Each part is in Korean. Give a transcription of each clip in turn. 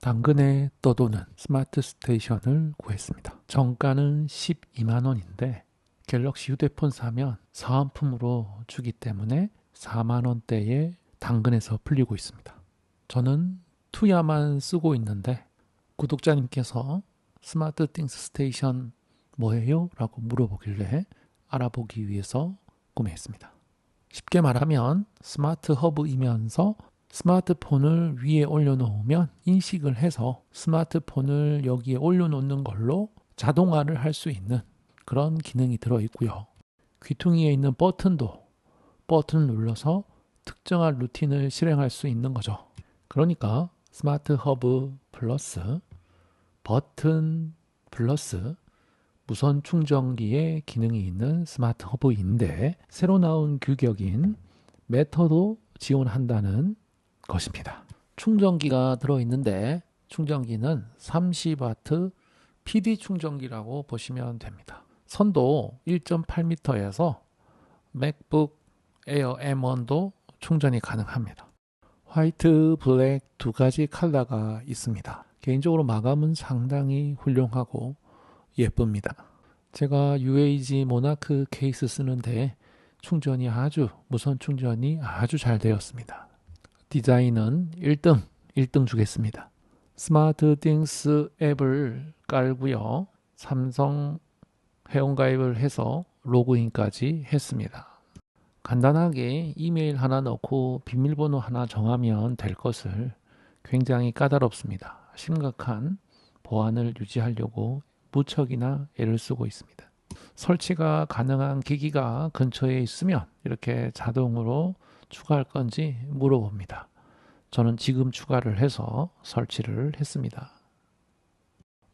당근에 떠도는 스마트 스테이션을 구했습니다. 정가는 12만 원인데 갤럭시 휴대폰 사면 사은품으로 주기 때문에 4만 원대에 당근에서 풀리고 있습니다. 저는 투야만 쓰고 있는데 구독자님께서 스마트 띵스 스테이션 뭐예요? 라고 물어보길래 알아보기 위해서 구매했습니다. 쉽게 말하면 스마트 허브이면서 스마트폰을 위에 올려놓으면 인식을 해서 스마트폰을 여기에 올려놓는 걸로 자동화를 할 수 있는 그런 기능이 들어있고요. 귀퉁이에 있는 버튼도 버튼을 눌러서 특정한 루틴을 실행할 수 있는 거죠. 그러니까 스마트 허브 플러스 버튼 플러스 무선 충전기의 기능이 있는 스마트 허브인데 새로 나온 규격인 메터도 지원한다는 것입니다. 충전기가 들어있는데 충전기는 30W PD 충전기라고 보시면 됩니다. 선도 1.8m에서 맥북 에어 M1도 충전이 가능합니다. 화이트, 블랙 두 가지 컬러가 있습니다. 개인적으로 마감은 상당히 훌륭하고 예쁩니다. 제가 UAG 모나크 케이스 쓰는데 충전이 아주 무선 충전이 아주 잘 되었습니다. 디자인은 1등, 1등 주겠습니다. 스마트 띵스 앱을 깔고요. 삼성 회원가입을 해서 로그인까지 했습니다. 간단하게 이메일 하나 넣고 비밀번호 하나 정하면 될 것을 굉장히 까다롭습니다. 심각한 보안을 유지하려고 무척이나 애를 쓰고 있습니다. 설치가 가능한 기기가 근처에 있으면 이렇게 자동으로 추가할 건지 물어봅니다. 저는 지금 추가를 해서 설치를 했습니다.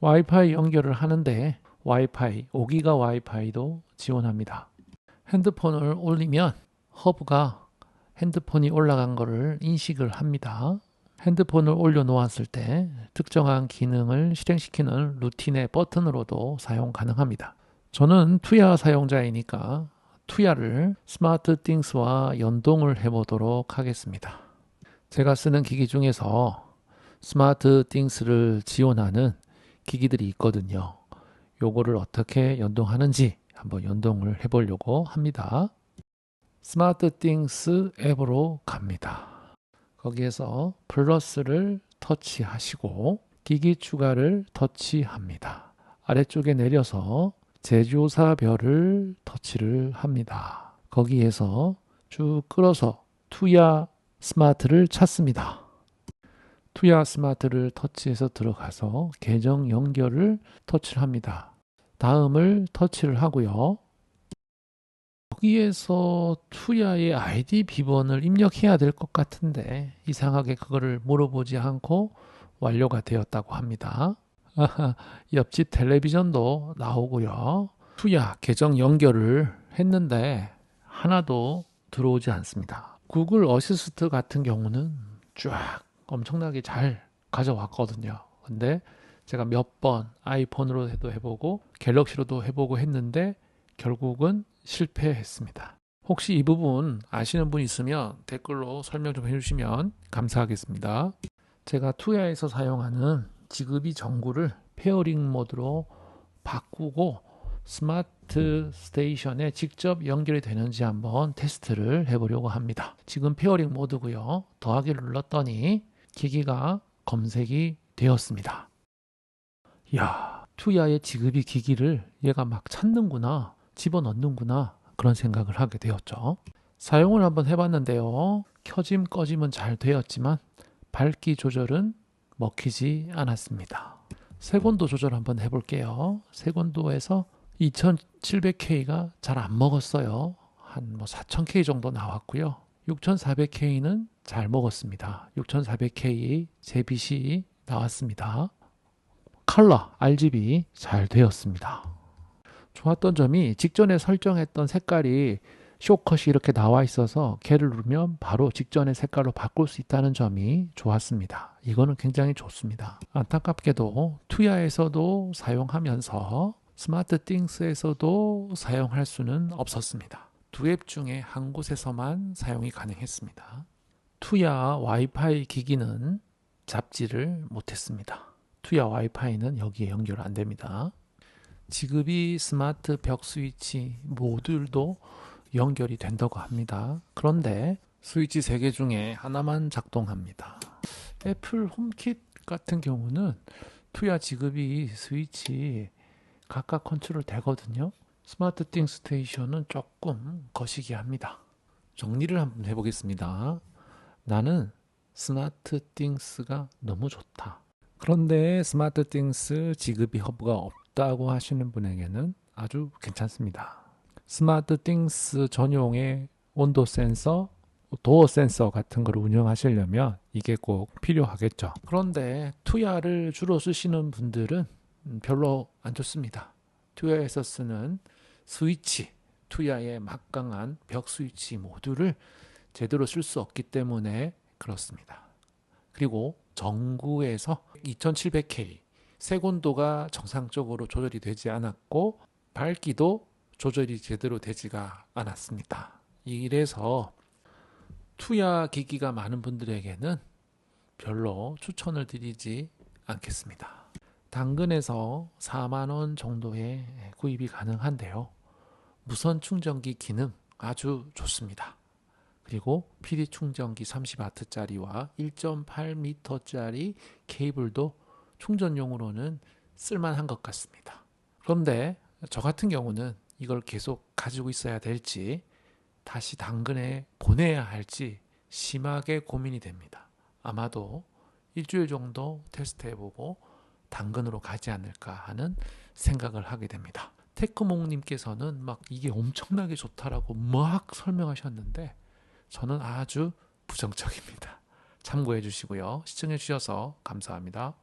와이파이 연결을 하는데 와이파이, 5기가 와이파이도 지원합니다. 핸드폰을 올리면 허브가 핸드폰이 올라간 것을 인식을 합니다. 핸드폰을 올려놓았을 때 특정한 기능을 실행시키는 루틴의 버튼으로도 사용 가능합니다. 저는 투야 사용자이니까 투야를 스마트 띵스와 연동을 해보도록 하겠습니다. 제가 쓰는 기기 중에서 스마트 띵스를 지원하는 기기들이 있거든요. 요거를 어떻게 연동하는지 한번 연동을 해보려고 합니다. 스마트 띵스 앱으로 갑니다. 거기에서 플러스를 터치하시고 기기 추가를 터치합니다. 아래쪽에 내려서 제조사별을 터치를 합니다. 거기에서 쭉 끌어서 투야 스마트를 찾습니다. 투야 스마트를 터치해서 들어가서 계정 연결을 터치를 합니다. 다음을 터치를 하고요. 여기에서 투야의 아이디 비번을 입력해야 될 것 같은데 이상하게 그거를 물어보지 않고 완료가 되었다고 합니다. 옆집 텔레비전도 나오고요. 투야 계정 연결을 했는데 하나도 들어오지 않습니다. 구글 어시스트 같은 경우는 쫙 엄청나게 잘 가져왔거든요. 근데 제가 몇 번 아이폰으로 해도 해보고 갤럭시로도 해보고 했는데 결국은 실패했습니다. 혹시 이 부분 아시는 분 있으면 댓글로 설명 좀 해주시면 감사하겠습니다. 제가 투야에서 사용하는 지급이 전구를 페어링 모드로 바꾸고 스마트 스테이션에 직접 연결이 되는지 한번 테스트를 해보려고 합니다. 지금 페어링 모드고요. 더하기를 눌렀더니 기기가 검색이 되었습니다. 야, 투야의 지급이 기기를 얘가 막 찾는구나, 집어넣는구나 그런 생각을 하게 되었죠. 사용을 한번 해봤는데요. 켜짐 꺼짐은 잘 되었지만 밝기 조절은 먹히지 않았습니다. 색온도 조절 한번 해볼게요. 색온도에서 2700K가 잘 안 먹었어요. 한 뭐 4000K 정도 나왔고요. 6400K는 잘 먹었습니다. 6400K 제 빛이 나왔습니다. 컬러 RGB 잘 되었습니다. 좋았던 점이 직전에 설정했던 색깔이 쇼컷이 이렇게 나와 있어서 걔를 누르면 바로 직전의 색깔로 바꿀 수 있다는 점이 좋았습니다. 이거는 굉장히 좋습니다. 안타깝게도 투야에서도 사용하면서 스마트 띵스에서도 사용할 수는 없었습니다. 두 앱 중에 한 곳에서만 사용이 가능했습니다. 투야 와이파이 기기는 잡지를 못했습니다. 투야 와이파이는 여기에 연결 안 됩니다. 지급이 스마트 벽 스위치 모듈도 연결이 된다고 합니다. 그런데 스위치 3개 중에 하나만 작동합니다. 애플 홈킷 같은 경우는 투야 지급이 스위치 각각 컨트롤 되거든요. 스마트 띵 스테이션은 조금 거시기 합니다. 정리를 한번 해보겠습니다. 나는 스마트 띵스가 너무 좋다. 그런데 스마트 띵스 지급이 허브가 없다고 하시는 분에게는 아주 괜찮습니다. 스마트 띵스 전용의 온도 센서, 도어 센서 같은 걸 운영하시려면 이게 꼭 필요하겠죠. 그런데 투야를 주로 쓰시는 분들은 별로 안 좋습니다. 투야에서 쓰는 스위치, 투야의 막강한 벽 스위치 모듈을 제대로 쓸 수 없기 때문에 그렇습니다. 그리고 전구에서 2700K 색온도가 정상적으로 조절이 되지 않았고 밝기도 조절이 제대로 되지가 않았습니다. 이래서 투야 기기가 많은 분들에게는 별로 추천을 드리지 않겠습니다. 당근에서 4만 원 정도에 구입이 가능한데요. 무선 충전기 기능 아주 좋습니다. 그리고 PD 충전기 30W짜리와 1.8m짜리 케이블도 충전용으로는 쓸만한 것 같습니다. 그런데 저 같은 경우는 이걸 계속 가지고 있어야 될지 다시 당근에 보내야 할지 심하게 고민이 됩니다. 아마도 일주일 정도 테스트해보고 당근으로 가지 않을까 하는 생각을 하게 됩니다. 테크몽님께서는 막 이게 엄청나게 좋다라고 막 설명하셨는데 저는 아주 부정적입니다. 참고해 주시고요. 시청해 주셔서 감사합니다.